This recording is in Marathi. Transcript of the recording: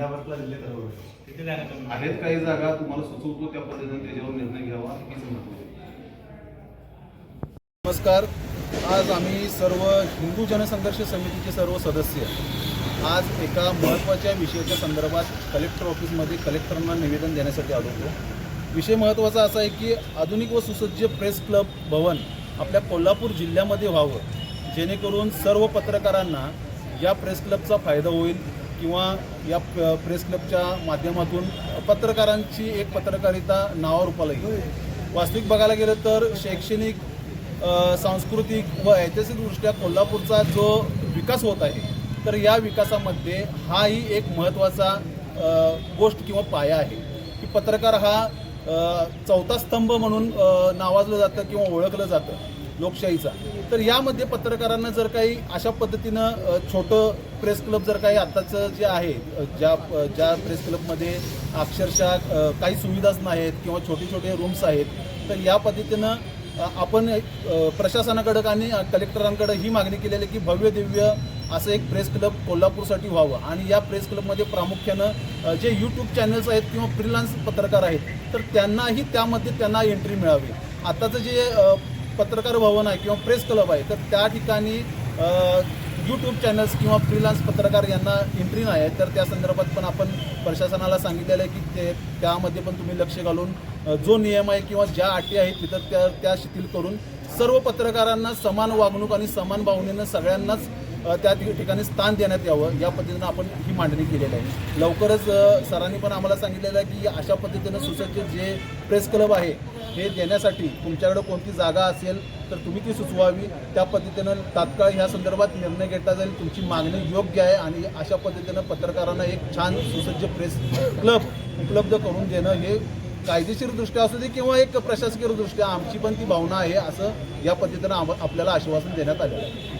इंदावरला दिले तर. तिथे. आहेत काही जागा तुम्हाला सुचवतो त्या पद्धतीने त्याच्यावर निर्णय घ्यावा हीच नमस्कार आज आम्ही सर्व हिंदू जनसंघर्ष समितीचे सर्व सदस्य आज एका महत्त्वाच्या विषयाच्या संदर्भात कलेक्टर ऑफिसमध्ये कलेक्टरांना निवेदन देण्यासाठी आलो होतो विषय महत्त्वाचा असा आहे की आधुनिक व सुसज्ज प्रेस क्लब भवन आपल्या कोल्हापूर जिल्ह्यामध्ये व्हावं जेणेकरून सर्व पत्रकारांना या प्रेस क्लबचा फायदा होईल किंवा या प्रेस क्लबच्या माध्यमातून पत्रकारांची एक पत्रकारिता नावारूपाला येईल वास्तविक बघायला गेलं तर शैक्षणिक सांस्कृतिक व ऐतिहासिकदृष्ट्या कोल्हापूरचा जो विकास होत आहे तर या विकासामध्ये हाही एक महत्त्वाचा गोष्ट किंवा पाया आहे. की पत्रकार हा चौथा स्तंभ म्हणून नावाजलं जातं किंवा ओळखलं जातं लोकशाहीचा. तर यामध्ये पत्रकारांना जर काही अशा पद्धतीनं छोटं प्रेस क्लब जर काही आत्ताचं जे आहे ज्या ज्या प्रेस क्लबमध्ये अक्षरशः काही सुविधाच नाहीत किंवा छोटे छोटे रूम्स आहेत तर या पद्धतीनं आपण प्रशासनाकडं आणि कलेक्टरांकडं ही मागणी केलेली आहे की भव्य दिव्य असं एक प्रेस क्लब कोल्हापूरसाठी व्हावं. आणि या प्रेस क्लबमध्ये प्रामुख्यानं जे यूट्यूब चॅनल्स आहेत किंवा फ्रीलान्स पत्रकार आहेत तर त्यांनाही त्यामध्ये त्यांना एंट्री मिळावी. आत्ताचं जे पत्रकार भवन आहे किंवा प्रेस क्लब आहे तर त्या ठिकाणी यूट्यूब चॅनल्स किंवा फ्रीलान्स पत्रकार यांना एंट्री नाही आहे. तर त्या संदर्भात पण आपण प्रशासनाला सांगितलेलं आहे की ते त्यामध्ये पण तुम्ही लक्ष घालून जो नियम आहे किंवा ज्या अटी आहेत तिथं त्या त्या शिथिल करून सर्व पत्रकारांना समान वागणूक आणि समान भावनेनं सगळ्यांनाच त्या ठिकाणी स्थान देण्यात यावं या पद्धतीनं आपण ही मांडणी केलेली आहे. लवकरच सरांनी पण आम्हाला सांगितलेलं आहे की अशा पद्धतीनं सुसज्ज जे प्रेस क्लब आहे हे देण्यासाठी तुमच्याकडे कोणती जागा असेल तर तुम्ही ती सुचवावी. त्या पद्धतीनं तात्काळ ह्या संदर्भात निर्णय घेतला जाईल. तुमची मागणी योग्य आहे आणि अशा पद्धतीनं पत्रकारांना एक छान सुसज्ज प्रेस क्लब उपलब्ध करून देणं हे कायदेशीरदृष्ट्या असू दे किंवा एक प्रशासकीयदृष्ट्या आमची पण ती भावना आहे असं या पद्धतीनं आम- आपल्याला आश्वासन देण्यात आलेलं आहे.